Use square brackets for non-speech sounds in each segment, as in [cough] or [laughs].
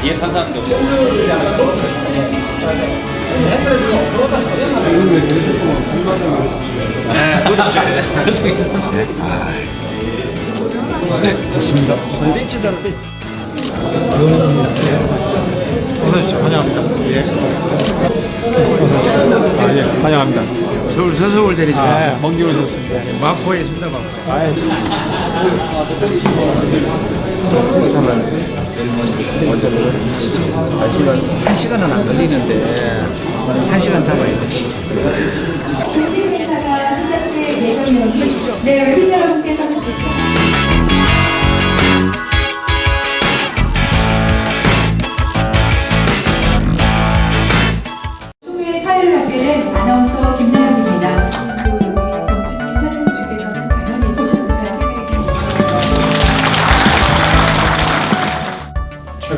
뒤에 탄 사람도 없고. 네, 좋죠. 어서 오십시오. 환영합니다. 예. 아, 예. 환영합니다. 서울 서서울 대리죠. 아, 먼길 오셨습니다. 마포에 있습니다. 마포. 아, 예. 한 시간은 안 걸리는데 한 시간 잡아야 돼.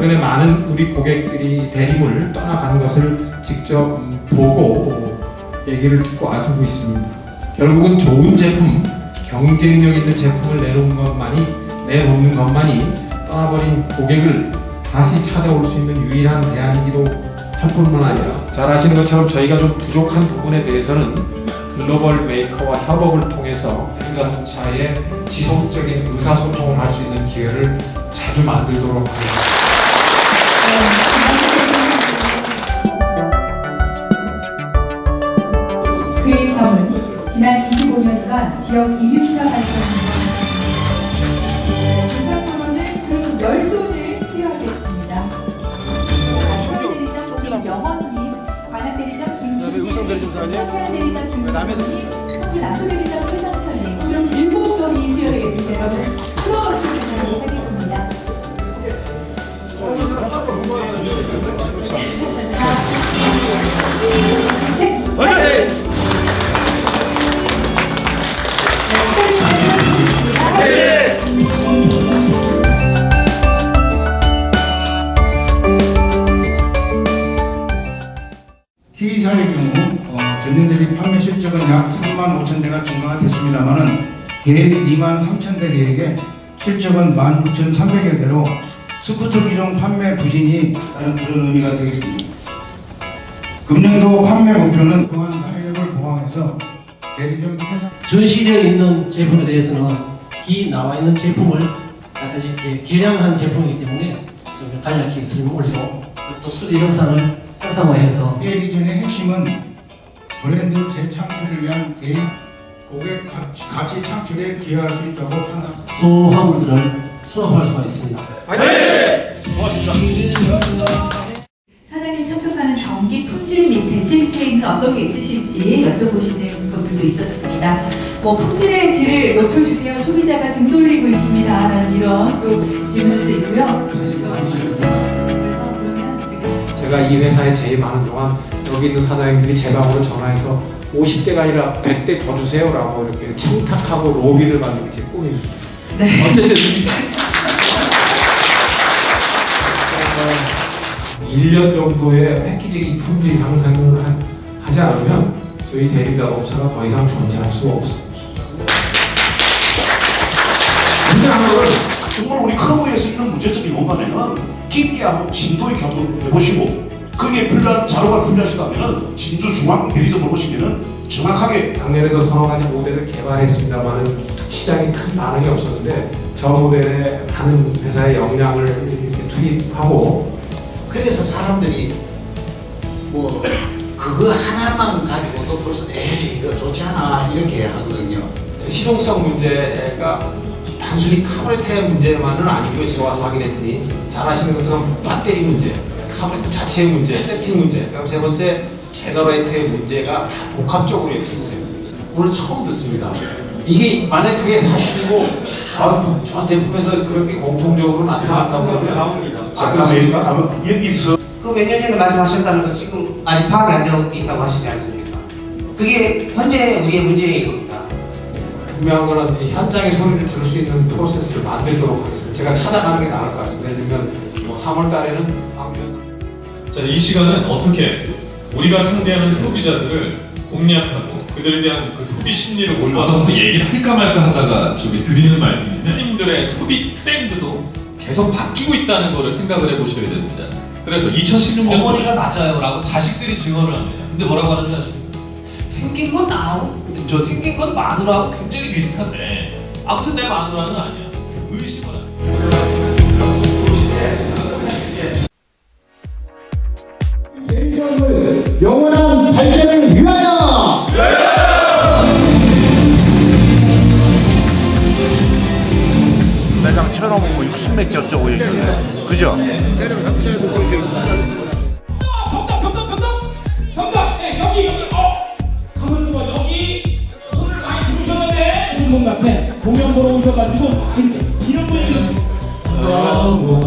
최근에 많은 우리 고객들이 대림을 떠나가는 것을 직접 음, 보고 얘기를 듣고 알고 있습니다. 결국은 좋은 제품, 경쟁력 있는 제품을 내놓은 것만이 내놓는 것만이 떠나버린 고객을 다시 찾아올 수 있는 유일한 대안이기도 할 뿐만 아니라 잘 아시는 것처럼 저희가 좀 부족한 부분에 대해서는 글로벌 메이커와 협업을 통해서 현자동차의 지속적인 의사소통을 할 수 있는 기회를 자주 만들도록 하겠습니다. 지역 1륜차 발전입니다. 부산도로는 그 열돈을 치유하겠습니다. 관악대리점 김영원님, 관악대리점 김준님, 서해안대리점 김준님, 송민안도대리점 최상철님, 그럼 일곱 돈이 수여되겠습니다. 여러분, 수고 주시도록 하겠습니다. 하나, 둘, 계획 2만 3천 대 계획에 실적은 1만 6천3백여 대로 스쿠터 기종 판매 부진이 라는 그런 의미가 되겠습니다. 금년도 판매 목표는 또한 가이력을 보강해서 대리점 세상 전시되어 있는 제품에 대해서는 이 나와 있는 제품을 약간 이렇게 개량한 제품이기 때문에 좀 간략히 설명 올리고 또 수리 영상을 형상화해서 대리점의 핵심은 브랜드 재창출을 위한 개인 고객 가치- 창출에 기여할 수 있다고 판단합니다. 소화물들을 수납할 수가 있습니다. 사장님 참석하는 전기 품질 및 케이는 어떤 게 있으실지 여쭤보시는 분들도 있었습니다. 뭐 품질의 질을 높여주세요. 소비자가 등 돌리고 있습니다. 라는 이런 또 질문도 있고요. 그렇죠. 제가 이 회사에 재임하는 동안 여기 있는 사장님들이 제 방으로 전화해서 50대가 아니라 100대 더 주세요라고 이렇게 청탁하고 로비를 받는 게 제 꿈입니다. 네. [laughs] 어쨌든 1년 정도의 획기적인 품질 향상을 하- 하지 않으면 저희 대림 자동차가 더 이상 존재할 수가 없습니다. 근데 하나는 정말 우리 커브에서 있는 문제점이 뭐냐면은 깊게 한번 있게 한번 해보시고 거기에 필요한 자료가 필요하시다면은 진주 중앙 대리점을 오시면은 정확하게 작년에도 서너 가지 모델을 개발했습니다만은 시장에 큰 반응이 없었는데 저 모델에 많은 회사의 역량을 이렇게 투입하고 그래서 사람들이 뭐 그거 하나만 가지고도 벌써 에이 이거 좋지 않아 이렇게 하거든요. 시동성 문제가 단순히 카브레테의 문제만은 아니고요. 제가 와서 확인했더니 잘 아시는 것처럼 배터리 문제, 카브레테 자체의 문제, 세팅 문제, 그다음 세 번째 제너레이터의 문제가 다 복합적으로 이렇게 있어요. 오늘 처음 듣습니다. 이게 만약 그게 사실이고 전, 전 제품에서 그렇게 공통적으로 나타났다고 그러면 나옵니다. 자 그러면 여기서 그몇년 전에 말씀하셨다는 건 지금 아직 파악이 안 되고 있다고 하시지 않습니까? 그게 현재 우리의 문제인 겁니다. 분명한 거는 이 현장의 소리를 들을 수 있는 프로세스를 만들도록 하겠습니다. 제가 찾아가는 게 나을 것 같습니다. 들면 뭐 3월 달에는 광주에 자, 이 시간은 어떻게 우리가 상대하는 소비자들을 공략하고 그들에 대한 그 소비 심리를 몰라서 얘기를 할까 말까 하다가 저기 드리는 말씀인데 님들의 소비 트렌드도 계속 바뀌고 있다는 거를 생각을 해보셔야 됩니다. 그래서 2016년 어머니가 맞아요라고 자식들이 증언을 합니다. 근데 뭐라고 하는지 아십니까? 생긴 건 나하고 저 생긴 건 마누라하고 굉장히 비슷한데 아무튼 내 마누라는 아니야. 의심을 안. 영원한 발전을 위하여! 매장 쳐놓으면 뭐 60몇 개 어쩌고 이러잖아요. 그죠? 정답 정답 정답 정답 네 여기 여기 어 가만 있어 봐 여기 오늘 많이 부르셨는데 공공 앞에 공연 보러 오셔가지고 이런 분이 박수!